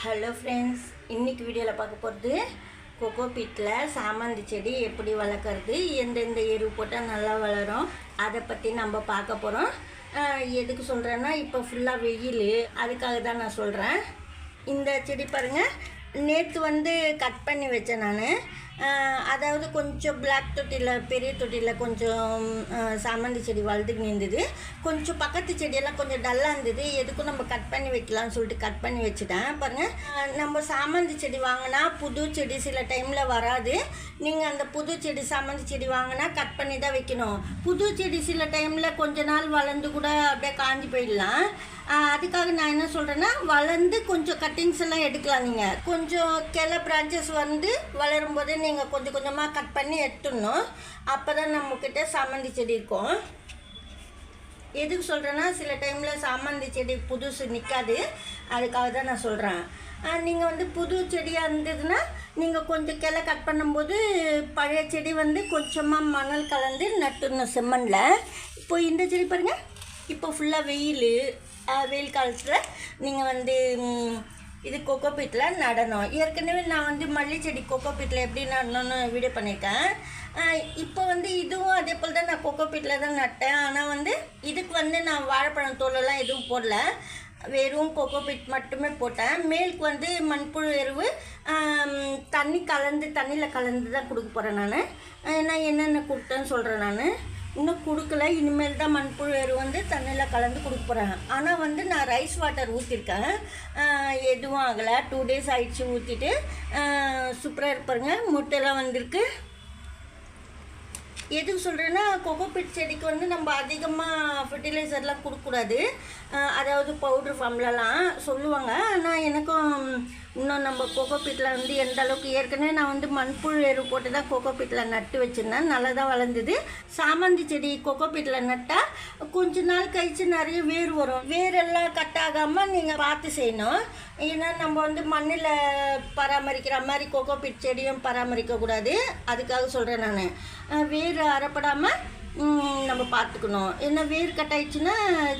Hello friends இன்றைக்கி வீடியோவில் பார்க்க போகிறது கொக்கோ பீட்டில் சாமந்தி செடி எப்படி வளர்க்குறது எந்தெந்த எரு போட்டால் நல்லா வளரும் அதை பற்றி நம்ம பார்க்க போகிறோம் எதுக்கு சொல்கிறேன்னா இப்போ ஃபுல்லாக வெயில் அதுக்காக தான் நான் சொல்கிறேன் இந்த செடி பாருங்கள் நேற்று வந்து கட் பண்ணி வச்சேன் நான். அதாவது கொஞ்சம் பிளாக் தொட்டியில் பெரிய தொட்டியில் கொஞ்சம் சாமந்தி செடி வளர்த்துக்கு நின்றுது கொஞ்சம் பக்கத்து செடியெல்லாம் கொஞ்சம் டல்லாக இருந்தது. எதுக்கும் நம்ம கட் பண்ணி வைக்கலாம்னு சொல்லிட்டு கட் பண்ணி வச்சுட்டேன். பாருங்கள் நம்ம சாமந்தி செடி வாங்கினா புது செடி சில டைமில் வராது. நீங்கள் அந்த புது செடி சாமந்தி செடி வாங்கினா கட் பண்ணி தான் வைக்கணும். புது செடி சில டைமில் கொஞ்ச நாள் வளர்ந்து கூட அப்படியே காஞ்சி போயிடலாம். அதுக்காக நான் என்ன சொல்கிறேன்னா வளர்ந்து கொஞ்சம் கட்டிங்ஸ் எல்லாம் எடுக்கலாம் நீங்கள் கொஞ்சம் கிளை பிரான்ச்சஸ் வந்து வளரும் போதே நீங்கள் நீங்கள் கொஞ்சம் கொஞ்சமாக கட் பண்ணி எடுத்துடணும். அப்போ தான் நம்மக்கிட்ட சாமந்தி செடி இருக்கும். எதுக்கு சொல்கிறேன்னா சில டைமில் சாமந்தி செடி புதுசு நிற்காது அதுக்காக தான் நான் சொல்கிறேன் நீங்கள் வந்து புது செடியாக இருந்ததுன்னா நீங்கள் கொஞ்சம் கிளை கட் பண்ணும்போது பழைய செடி வந்து கொஞ்சமாக மணல் கலந்து நட்டுடணும் செம்மண்ணில் இப்போ இந்த செடி பாருங்கள் இப்போ ஃபுல்லாக வெயில் வெயில் காலத்தில் நீங்கள் வந்து இது கொக்கோ பீட்டில் நடணும். ஏற்கனவே நான் வந்து மல்லி செடி கொக்கோ பீட்டில் எப்படி நடணும்னு வீடியோ பண்ணியிருக்கேன் இப்போ வந்து இதுவும் அதே போல் தான் நான் கொக்கோ பீட்டில் தான் நட்டேன். ஆனால் வந்து இதுக்கு வந்து நான் வாழைப்பழம் தோலெல்லாம் எதுவும் போடல. வெறும் கொக்கோ பீட் மட்டுமே போட்டேன். மேலுக்கு வந்து மண்புழு எருவு தண்ணி கலந்து தண்ணியில் கலந்து தான் கொடுக்க போகிறேன் நான். நான் என்னென்ன கொடுத்தேன்னு சொல்கிறேன் நான். இன்னும் கொடுக்கல. இனிமேல் தான் மண்புழு எரு வந்து தண்ணியில் கலந்து கொடுக்க போகிறாங்க ஆனால் வந்து நான் ரைஸ் வாட்டர் ஊற்றிருக்கேன் எதுவும் ஆகலை. டூ டேஸ் ஆயிடுச்சு ஊற்றிட்டு சூப்பராக இருப்பாருங்க முட்டைலாம் வந்திருக்கு. எதுக்கு சொல்கிறேன்னா கொக்கோபிட் செடிக்கு வந்து நம்ம அதிகமாக ஃபர்டிலைசர்லாம் கொடுக்கக்கூடாது அதாவது பவுட்ரு ஃபார்ம்லலாம் சொல்லுவாங்க. ஆனால் எனக்கும் இன்னும் நம்ம கோகோபீட்டில் வந்து எந்த அளவுக்கு ஏற்கனவே நான் வந்து மண்புழு எரு போட்டு தான் கோகோபீட்டில் நட்டு வச்சுருந்தேன். நல்லா தான் வளர்ந்தது. சாமந்தி செடி கோகோபீட்டில் நட்டால் கொஞ்ச நாள் கழித்து நிறைய வேர் வரும். வேரெல்லாம் கட் ஆகாமல் நீங்கள் பார்த்து செய்யணும். ஏன்னா நம்ம வந்து மண்ணில் பராமரிக்கிற மாதிரி கொக்கோ பிட் செடியும் பராமரிக்கக்கூடாது அதுக்காக சொல்கிறேன் நான். வேர் அறப்படாமல் நம்ம பார்த்துக்கணும். ஏன்னா வேர் கட்டாயிடுச்சுன்னா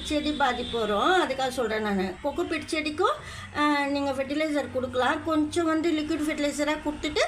செடி பாதிப்பு வரும். அதுக்காக சொல்கிறேன் நான். கொக்கோபீட் செடிக்கும் நீங்கள் ஃபெர்டிலைசர் கொடுக்கலாம். கொஞ்சம் வந்து லிக்விட் ஃபெர்டிலைசராக கொடுத்துட்டு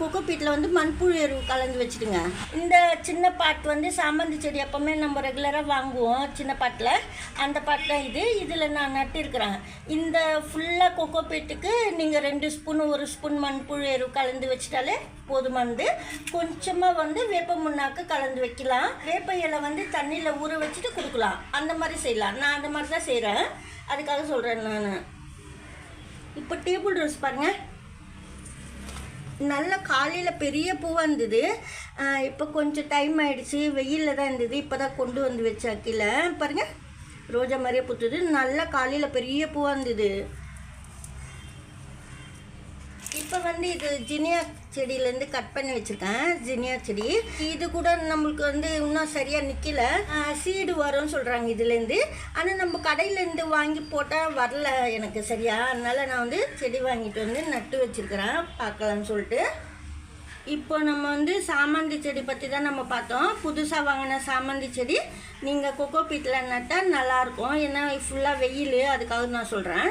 கொக்கோ பீட்டில் வந்து மண்புழு எருவு கலந்து வச்சுடுங்க. இந்த சின்ன பாட் வந்து சாமந்தி செடி எப்போவுமே நம்ம ரெகுலராக வாங்குவோம். சின்ன பாட்டில் அந்த பாட்டில் இது. இதில் நான் நட்டிருக்கிறேன். இந்த ஃபுல்லாக கொக்கோ பீட்டுக்கு நீங்கள் ரெண்டு ஸ்பூன் ஒரு ஸ்பூன் மண்புழு எரு கலந்து வச்சிட்டாலே போதுமானது கொஞ்சமாக வந்து வேப்ப முன்னாக்கு கலந்து வைக்கலாம். வேப்ப இலை வந்து தண்ணியில் ஊற வச்சுட்டு கொடுக்கலாம். அந்த மாதிரி செய்யலாம். நான் அந்த மாதிரி தான் செய்கிறேன் அதுக்காக சொல்கிறேன் நான். இப்போ டேபிள் ரோஸ் பாருங்கள் நல்ல காலையில் பெரிய பூவாக இருந்தது. இப்போ கொஞ்சம் டைம் ஆகிடுச்சு வெயிலில் தான் இருந்தது. இப்போ தான் கொண்டு வந்து வச்சா கீழே பாருங்கள் ரோஜா மாதிரியே பூத்துது. நல்ல காலையில் பெரிய பூவாக இருந்தது. இப்போ வந்து இது ஜினியா செடியிலேருந்து கட் பண்ணி வச்சுருக்கேன் ஜினியா செடி. இது கூட நம்மளுக்கு வந்து இன்னும் சரியாக நிற்கல சீடு வரும்னு சொல்கிறாங்க இதுலேருந்து. ஆனால் நம்ம கடையிலேருந்து வாங்கி போட்டால் வரல எனக்கு சரியா. அதனால் நான் வந்து செடி வாங்கிட்டு வந்து நட்டு வச்சுருக்கிறேன் பார்க்கலான்னு சொல்லிட்டு. இப்போ நம்ம வந்து சாமந்தி செடி பற்றி தான் நம்ம பார்த்தோம். புதுசாக வாங்கின சாமந்தி செடி. நீங்கள் கொக்கோ பீட்டில் நட்டால் நல்லாயிருக்கும் ஏன்னா ஃபுல்லாக வெயில் அதுக்காக நான் சொல்கிறேன்